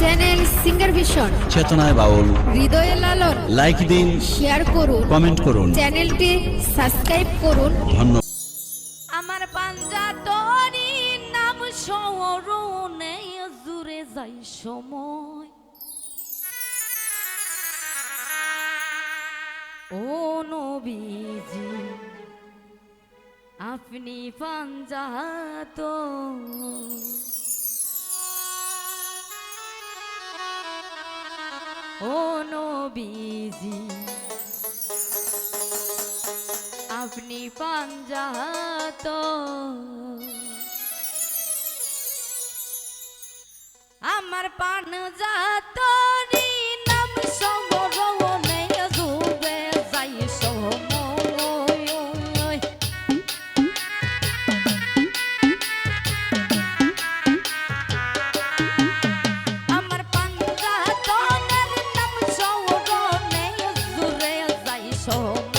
Channel singer vision চেতনায় বাউল হৃদয়ে Lalon like দিন শেয়ার করুন কমেন্ট করুন. চ্যানেলটি সাবস্ক্রাইব করুন। ধন্যবাদ। আমার পাঞ্জা তরি নাম সরণে জুড়ে যাই সময়। ও নবীজি আপনি পাঞ্জা তো ও নবীজি। আপনি পাঞ্জাত। আমার পান জাত নাম যাই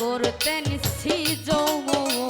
করতেন সি হাইরে